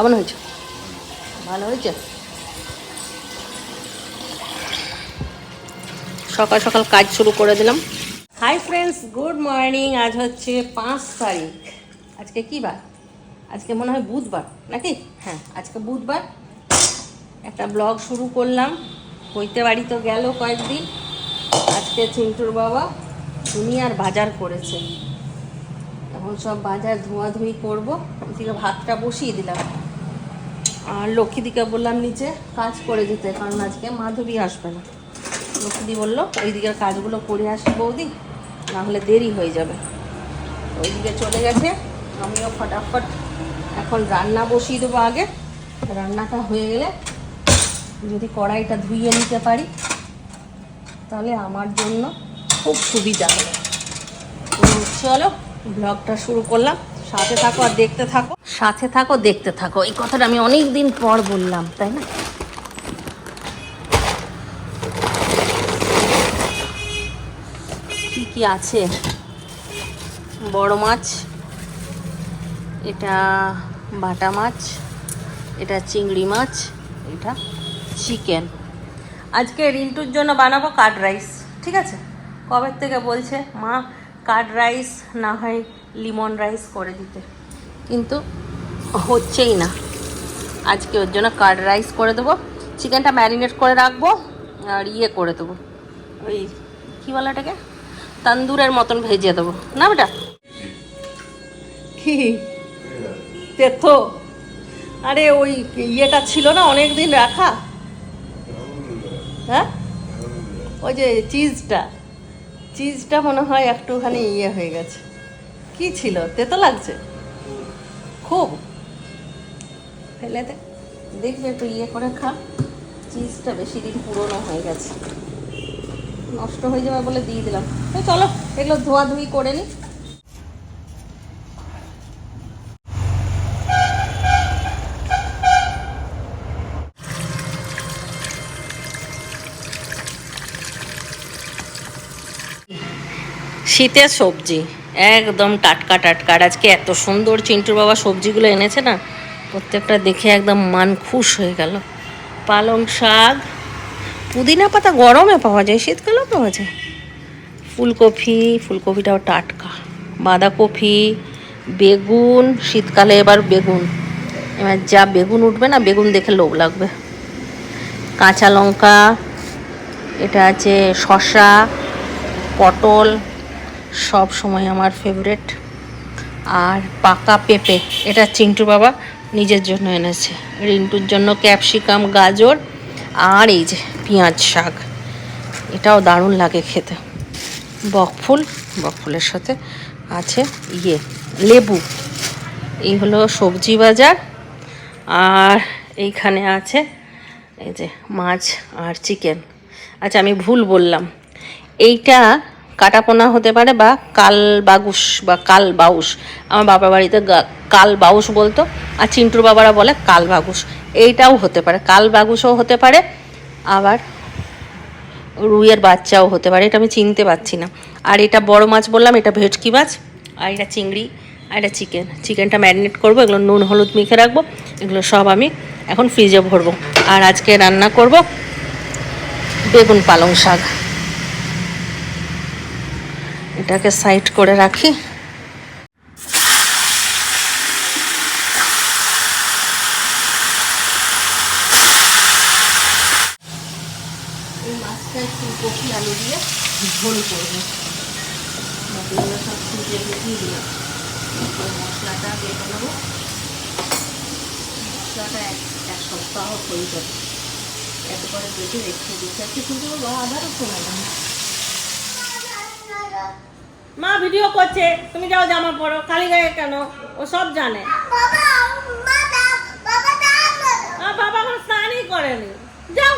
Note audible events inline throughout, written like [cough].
কেমন হয়েছে? ভালো হয়েছে? সকাল সকাল কাজ শুরু করে দিলাম। হাই ফ্রেন্ডস গুড মর্নিং আজ হচ্ছে পাঁচ তারিখ। আজকে কি বার? আজকে মনে হয় বুধবার নাকি? হ্যাঁ আজকে বুধবার। একটা ব্লগ শুরু করলাম। হইতে বাড়ি তো গেল কয়েকদিন। আজকে চিন্টুর বাবা দুনিয়ার বাজার করেছে। এখন সব বাজার ধোয়াধুয়ি করব। ওদিকে ভাতটা বসিয়ে দিলাম। আর লক্ষ্মীদিকে বললাম নিচে কাজ করে দিতে কারণ আজকে মাধবী আসবে না। লক্ষ্মীদি বলল ওই দিকের কাজগুলো করে আসি বৌদি না হলে দেরি হয়ে যাবে। ওইদিকে চলে গেছে, আমিও ফটাফট এখন রান্না বসিয়ে দেবো আগে। রান্নাটা হয়ে গেলে যদি কড়াইটা ধুইয়ে নিতে পারি, তাহলে আমার জন্য খুব সুবিধা হবে। চলো, ব্লগটা শুরু করলাম। সাথে থাকো আর দেখতে থাকো। সাথে থাকো, দেখতে থাকো। এই কথাটা আমি অনেক দিন পর বললাম, তাই না? কি কি আছে? বড় মাছ, এটা বাটা মাছ, এটা চিংড়ি মাছ, এটা চিকেন। আজকে রিন্টুর জন্য বানাবো কার্ড রাইস, ঠিক আছে? কবের থেকে বলছে, মা, কার্ড রাইস না হয় লিমন রাইস করে দিতে। কিন্তু হচ্ছেই না। আজকে ওর জন্য কার্ড রাইস করে দেবো, চিকেনটা ম্যারিনেট করে রাখব, আর ইয়ে করে দেবো। ওই কী বলে এটাকে তন্দুরের মতন ভেজে দেবো। না বেটা? কি? তেথ আরে ওই ইয়েটা ছিল না অনেক দিন রাখা? হ্যাঁ? ওই যে চিজটা। চিজটা মনে হয় একটুখানি ইয়ে হয়ে গেছে। কি ছিল? তেতো লাগছে? খুব। ফেলে দে। দেখবে একটু ইয়ে করে খা। চিজটা বেশি দিন পুরনো হয়ে গেছে। নষ্ট হয়ে যাবে বলে দিয়ে দিলাম। তো চলো, এগুলো ধোয়াধুয়ি করে নিই শীতের সবজি, একদম টাটকা টাটকা। আজকে এত সুন্দর চিন্টুর বাবা সবজিগুলো এনেছে না প্রত্যেকটা দেখে একদম মান খুশ হয়ে গেল। পালং শাক, পুদিনা পাতা গরমে পাওয়া যায়, শীতকালেও পাওয়া যায়। ফুলকপি, ফুলকপিটাও টাটকা। বাঁধাকপি, বেগুন, শীতকালে এবার বেগুন। এবার যা বেগুন উঠবে না, বেগুন দেখে লোভ লাগবে। কাঁচা লঙ্কা, এটা আছে শসা, পটল, সব সময় আমার ফেভারেট আর পাকা পেঁপে, এটা চিন্টু বাবা নিজের জন্য এনেছে। রিন্টুর জন্য ক্যাপসিকাম, গাজর আর এই যে পেঁয়াজ শাক। এটাও দারুণ লাগে খেতে। বকফুল বকফুলের সাথে আছে ইয়ে লেবু। এই হলো সবজি বাজার। আর এইখানে আছে এই যে মাছ আর চিকেন। আচ্ছা আমি ভুল বললাম। এইটা কাটাপোনা হতে পারে বা কাল বাগুস বা কাল বাউস। আমার বাবার বাড়িতে কাল বাউস বলতো, আর চিন্টুর বাবারা বলে কাল বাগুস। এইটাও হতে পারে, কাল বাগুসও হতে পারে, আবার রুইয়ের বাচ্চাও হতে পারে, এটা আমি চিনতে পারছি না। আর এটা বড় মাছ বললাম, এটা ভেটকি মাছ, আর এটা চিংড়ি, আর এটা চিকেন। চিকেনটা ম্যারিনেট করব, এগুলো নুন হলুদ মেখে রাখব, এগুলো সব আমি এখন ফ্রিজে ভরবো। আর আজকে রান্না করব বেগুন পালং শাক। এটাকে সাইড করে রাখি। আলু দিয়ে সব দিলাম। মশলাটা নেব মশলাটা এক এক সপ্তাহ হয়ে যাবে। এত করে বেটে রেখে দিচ্ছি। আজকে কিন্তু রসুন আদা মা ভিডিও করছে তুমি যাও জামা পরো খালি গায়ে কেন? ও সব জানে। বাবা এখন স্নানই করেনি। যাও।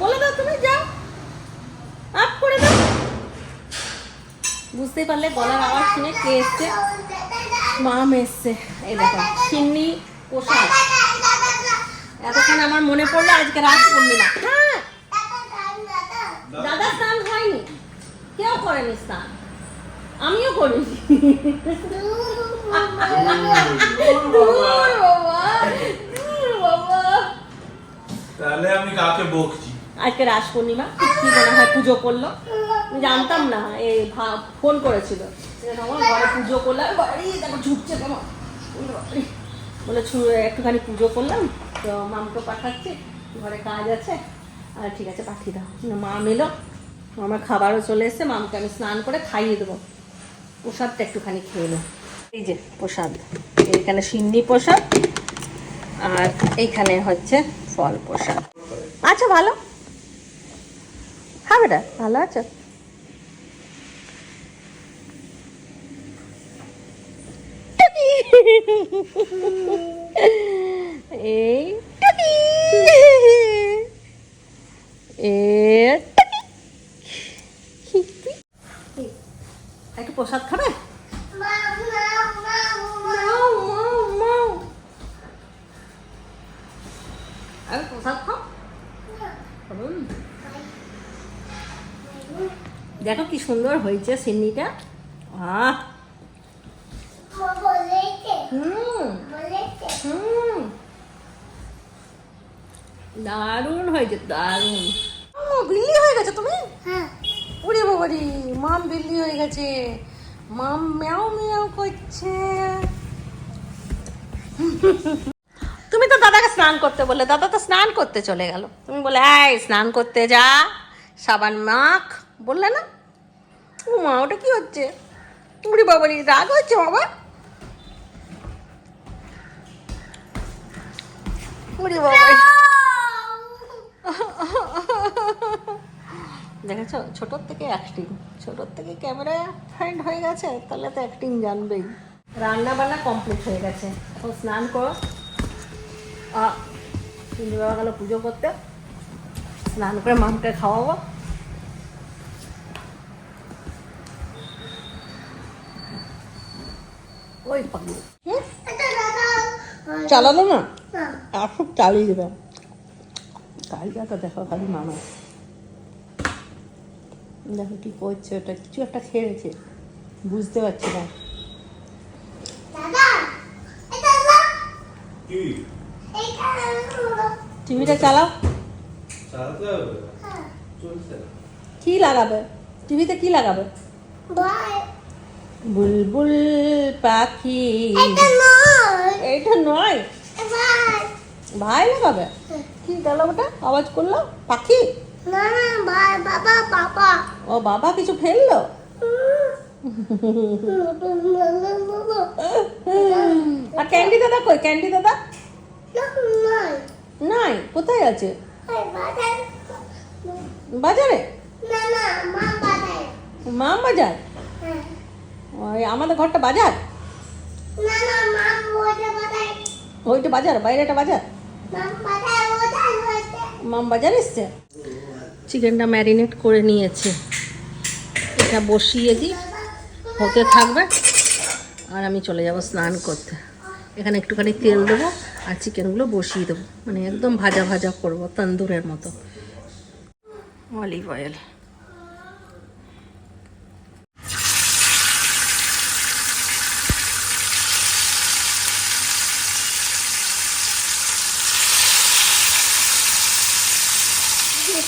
বলে দাও তুমি যাও। আপ করে দাও। বুঝতেই পারলে গলার আওয়াজ শুনে কে এসছে? মাম এসছে এই দেখো সিন্নি পোশাক। এতক্ষণ আমার মনে পড়ল আজকে রাত পূর্ণিমা হ্যাঁ দাদা স্নান হয়নি কেউ করেনি স্নান আমিও করিনি তাহলে আমি কাকে বকছি? আজকে রাস পূর্ণিমা কি মনে হয় পুজো করল? জানতাম না এই ভা- ফোন করেছিল। ঘরে পুজো করলাম বাড়ি ঝুঁকছে তোমার বলে ছু- একটুখানি পুজো করলাম তো মামকে পাঠাচ্ছি ঘরে কাজ আছে। আর ঠিক আছে পাঠিয়ে দাও। মা এলো আমার খাবারও চলে এসছে, মামকে আমি স্নান করে খাইয়ে দেবো। প্রসাদটা একটুখানি খেয়ে নেব এই যে প্রসাদ এইখানে সিন্নি প্রসাদ আর এইখানে হচ্ছে ফল প্রসাদ। আচ্ছা ভালো। হ্যাঁ বেটা ভালো আছো? এই টুকি। এ টুকি। একটু প্রসাদ খাবে মাও, মাও, মাও। আরে প্রসাদ খাও হুম। দেখো কি সুন্দর হয়েছে সিন্নিটা। আহ। হুম। হুম। দারুণ হয়েছে দারুণ। বিল্লি হয়ে গেছে তুমি? উড়ে বাবারি মাম বিল্লি হয়ে গেছে। মাম ম্যাও ম্যাও করছে। তুমি তো দাদাকে স্নান করতে বললে দাদা তো স্নান করতে চলে গেল। তুমি বলে এই স্নান করতে যা সাবান মাখ। বললে না? মা, ওটা কি হচ্ছে? উড়ি বাবারি, রাগ হচ্ছে বাবা? উড়ি বাবারি। দেখেছ? ছোটোর থেকে অ্যাক্টিং ছোটোর থেকে ক্যামেরা ফ্রেন্ড হয়ে গেছে, তাহলে তো অ্যাক্টিং জানবেই। রান্না বান্না কমপ্লিট হয়ে গেছে। এখন স্নান করো। তিনটে বাবা গেল পুজো করতে। স্নান করে মামকে খাওয়াবো। ওই পাগলি। হুম? চালালো না? এখন চালিয়ে দেবে। কালকে দেখো খালি মামা। দেখো কি করছে ওটা। কিছু একটা খেয়েছে। বুঝতে পারছি না। টিভিটা চালাও। চলছে। কি লাগাবে? টিভিতে কি লাগাবে? বুলবুল পাখি। এটা নয়। ভাই। লাগাবে কি গেল ওটা? আওয়াজ করল? পাখি? ও বাবা কিছু ফেলল? আর ক্যান্ডি দাদা কই? ক্যান্ডি দাদা? নাই। কোথায় আছে? বাজারে। মাম বাজার? ওই আমাদের ঘরটা বাজার? ওইটা বাজার। বাইরেটা বাজার? মাম বাজার এসছে? চিকেনটা ম্যারিনেট করে নিয়েছে। এটা বসিয়ে দিই। হতে থাকবে। আর আমি চলে যাব স্নান করতে। এখানে একটুখানি তেল দেবো আর চিকেনগুলো বসিয়ে দেবো। মানে একদম ভাজা ভাজা করব তন্দুরের মতো। Olive oil.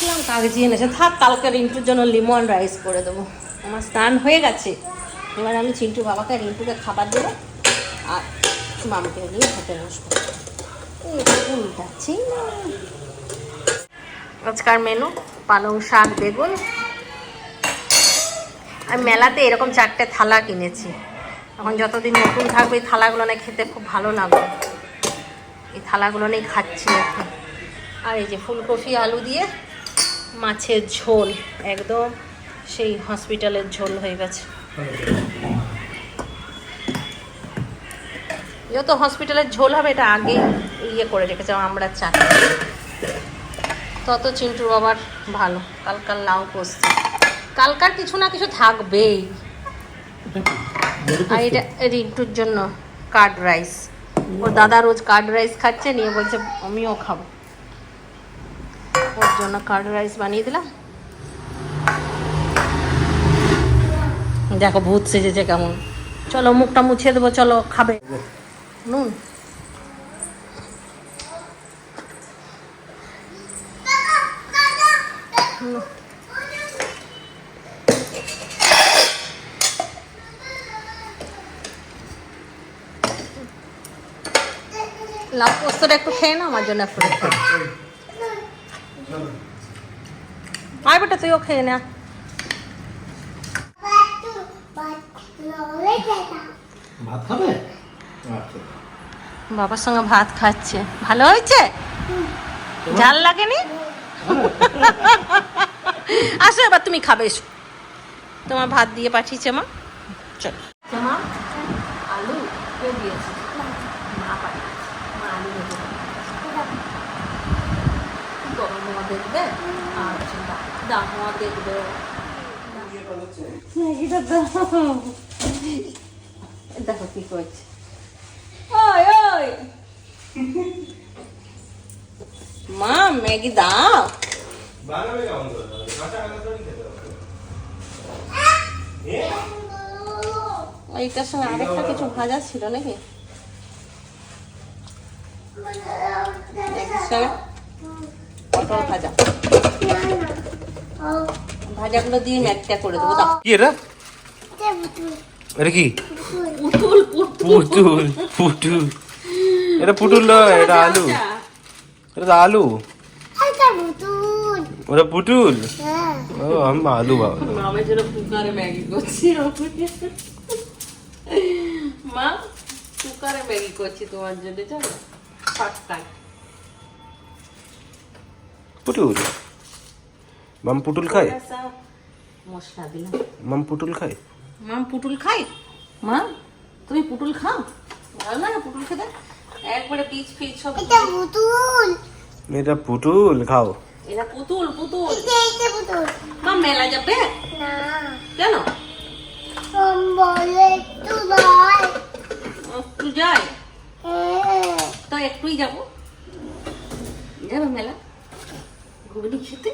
দেখলাম কাগজি এনেছে থাক কালকে রিন্টুর জন্য লিমন রাইস করে দেবো। আমার স্নান হয়ে গেছে। এবার আমি চিন্টু বাবাকে রিন্টুকে খাবার দেবো, আর মামাকে নিয়ে খেতে বসবো। উল্টাচ্ছি আজকার মেনু, পালং শাক, বেগুন। আমি মেলাতে এরকম চারটে থালা কিনেছি। এখন যতদিন নতুন থাকবে, এই থালাগুলো না খেতে খুব ভালো লাগবে। এই থালাগুলো নিয়ে খাচ্ছি এখন। আর এই যে ফুলকপি, আলু দিয়ে মাছের ঝোল, একদম সেই হসপিটালের ঝোল হয়ে গেছে। যত হসপিটালের ঝোল হবে, এটা আগে ইয়ে করে রেখেছে, আমরা চাটনি তত চিন্টুর বাবার ভালো কালকাল লাউ পোস্ত। কালকার কিছু না কিছু থাকবেই। আর এটা রিন্টুর জন্য কার্ড রাইস। ওর দাদা রোজ কার্ড রাইস খাচ্ছে, নিয়ে বলছে, আমিও খাব। জন্য কার্ড রাইস বানিয়ে দিলাম। দেখো ভূত সেজেছে কেমন। চলো মুখটা মুছে দেবো, চলো খাবে। নুন। লাউ পোস্তটা একটু খেয়ে না আমার জন্য একটু রেখে দাও। আয় বেটা তুইও খেয়ে না। ভাত খাবে? আচ্ছা। বাবার সঙ্গে ভাত খাচ্ছে। ভালো হয়েছে? ঝাল লাগেনি? আসো এবার তুমি খাবে এসো। তোমার ভাত দিয়ে পাঠিয়েছে মা। চলো। মা আলু কে দিয়েছে। মা পাঠিয়েছে। মা আলু দেখবে? হওয়া দেখবে দেখো কি করছে। ওই ওই। মা ম্যাগি দাও। এইটার সঙ্গে আরেকটা কিছু ভাজা ছিল নাকি? সঙ্গে পটল ভাজা। ভাজাগুলো দিয়ে ম্যাগটা করে দেবো দাও। কি এটা? এটা কি? পুতুল পুতুল। পুতুল এটা পুতুল নয় এটা আলু। এটা আলু। ওটা পুতুল। ও আমি আলু বাবা। মামের জন্য কুকারে ম্যাগি করছি মা কুকারে ম্যাগি করছি তোমার জন্য জানো? ফাটকায় পুতুল। মাম পুতুল খায়? সা মশলা দিলাম মাম পুতুল খায়? মাম পুটুল খাই মা তুমি পুটুল খাও? ভালো না পুটুল খেতে? একবারে পিচ পিচ সব এটা পুতুল। খাও। এটা পুতুল পুতুল। মা মেলা যাবে? না। কেন? বলে একটু যাই তো একটুই যাব। যাবে মেলা? ঘুগনি খেতে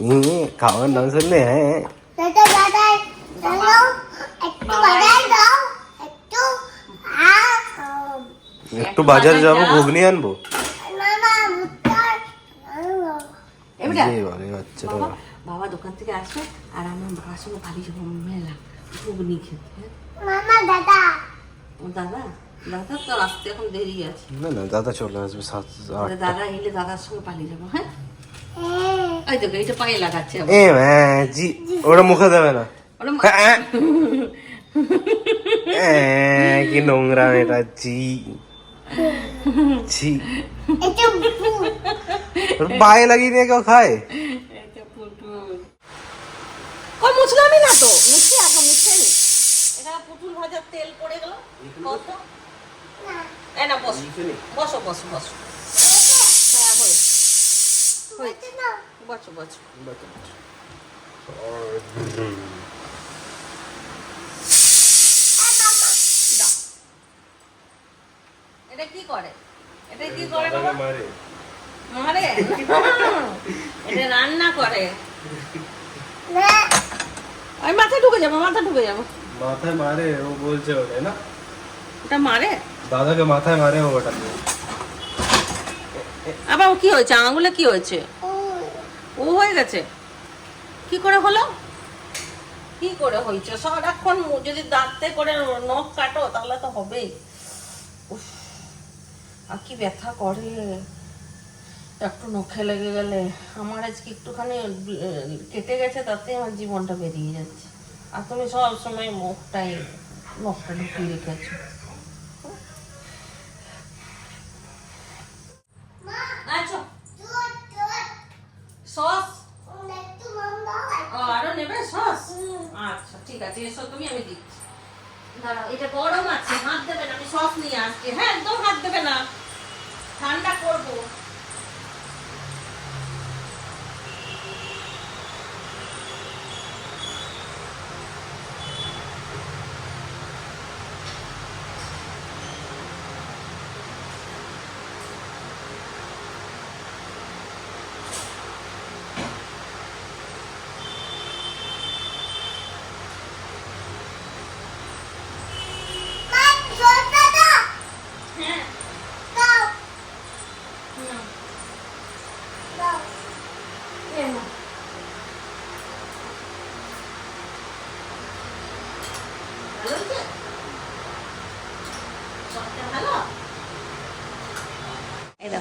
হুম, খাওয়ার নাম শুনলে হ্যাঁ একটু বাজারে যাব ঘুগনি আনব এবারে এই বাবা, এই বাচ্চাটা বাবা বাবা দোকান থেকে আসবে আর আমার বাবার সঙ্গে বাড়ি যাব মেলা ঘুগনি খেতে হ্যাঁ? ও দাদা দাদা তো আসতে এখন দেরি আছে। না না দাদা চলে আসবে সাত ওরে দাদা এলে দাদার সঙ্গে পালিয়ে যাব হ্যাঁ? এই দেখো এটা পায়ে লাগাচ্ছে এ হ্যাঁ জি ওটা মুখে দেবে না। হ্যাঁ, হ্যাঁ। কি নোংরা এটা জি। ছি। পায়ে লাগিয়ে নিয়ে কেউ খায়? এটা ও মুছলামই না তো। মুছি আগে মুছে এটা পুতুল ভাজার তেল পড়ে গেল। কত? এই না বসো। বসো বসো বসো। হ্যাঁ হয়ে হয়েছে বসো বসো। এটা কি করে? এটা কি করে মারে। এটা রান্না করে। আমি মাথা ঢুকে যাব মাথা ঢুকে যাব। মাথায় মারে ও বলছে ওটা না? ওটা মারে? দাদাকে মাথায় মারে ও ওটা ও কি হয়েছে? আঙুলে কি হয়েছে? ও হয়ে গেছে? কি করে হলো? কি করে হয়েছে? সারাক্ষণ যদি দাঁতে করে নখ কাটো তাহলে তো উফ, আর কি ব্যথা করে। একটু নখে লেগে গেলে। আমার আজকে একটুখানি কেটে গেছে তাতে আমার জীবনটা বেরিয়ে যাচ্ছে। আর তুমি সব সময় মুখটাই নখটা ঢুকিয়ে রেখেছো।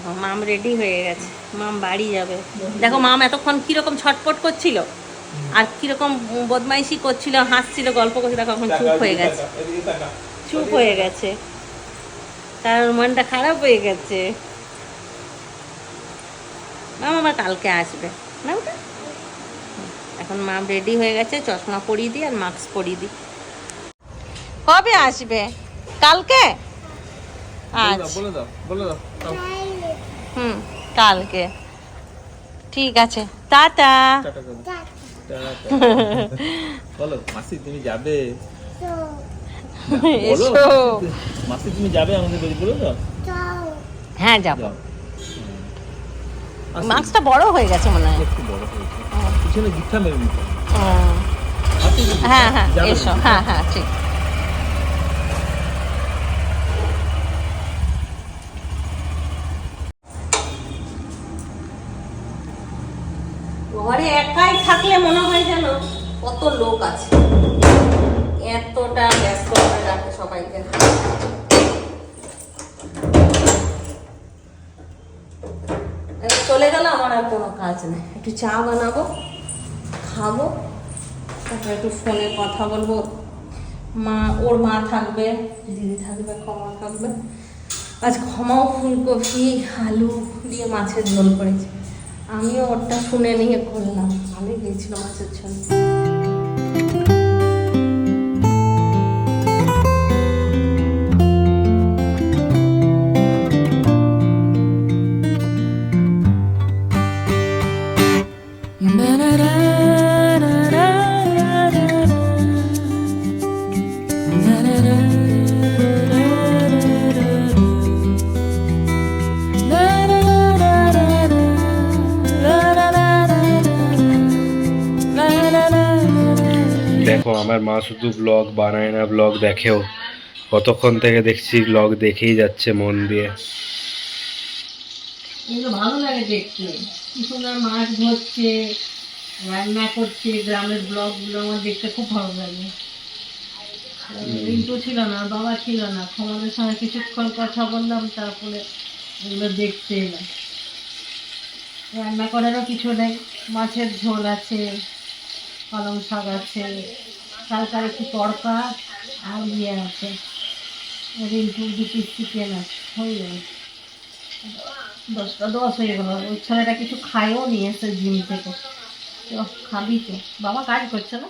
দেখো মাম রেডি হয়ে গেছে। মাম বাড়ি যাবে। দেখো মাম এতক্ষণ কীরকম ছটপট করছিল আর কীরকম বদমাইশি করছিল হাসছিল গল্প করছিল দেখো এখন চুপ হয়ে গেছে। চুপ হয়ে গেছে। তার মনটা খারাপ হয়ে গেছে। মাম আবার কালকে আসবে। না ওটা এখন মাম রেডি হয়ে গেছে চশমা পরিয়ে দিই আর মাস্ক পরিয়ে দিই। কবে আসবে? কালকে? আচ্ছা। বলে দাও বলে দাও। হুম কালকে। ঠিক আছে টাটা। বলো মাসি তুমি যাবে? [laughs] এসো। মাসি তুমি যাবে আমাদের বাড়ি বলে দাও হ্যাঁ যাব। মাস্কটা বড় হয়ে গেছে মনে হয়। একটু বড় হয়েছে পিছনে মেরে নিতে হ্যাঁ হ্যাঁ এসো। হ্যাঁ হ্যাঁ ঠিক। ঘরে একাই থাকলে মনে হয় যেন কত লোক আছে। এতটা ব্যস্ত করে রাখে সবাইকে। চলে গেল, আমার আর কোনো কাজ নেই। একটু চা বানাবো, খাব, তারপর একটু ফোনে কথা বলব। মা, ওর মা থাকবে, দিদি থাকবে, ক্ষমা থাকবে। আজ ক্ষমাও ফুলকপি, আলু দিয়ে মাছের ঝোল করেছি। আমিও ওরটা শুনে নিয়ে করলাম ভালোই হয়েছিল মাছের ঝোল মা শুধু ব্লগ বানায় না ব্লগ দেখেও। কতক্ষণ থেকে দেখছি ব্লগ দেখেই যাচ্ছে মন দিয়ে। ভালো লাগে দেখতে। কি সুন্দর মাছ ধরছে রান্না করছে গ্রামের ব্লগগুলো আমার দেখতে খুব ভালো লাগে। রিন্টু ছিল না বাবা ছিল না। ক্ষমাদের সঙ্গে কিছুক্ষণ কথা বললাম তারপরে এগুলো দেখতে এলাম। রান্না করারও কিছু নেই। মাছের ঝোল আছে পালং শাক আছে। কালকার একটু তড়কা আর ইয়ে আছে। রিন্টু দু পিস চিকেন আছে, হয়ে যাবে দশটা দশ হয়ে গেল। ওই ছেলেটা কিছু খায়ও নিয়ে এসে জিম থেকে। খাবি তো। বাবা কাজ করছে না?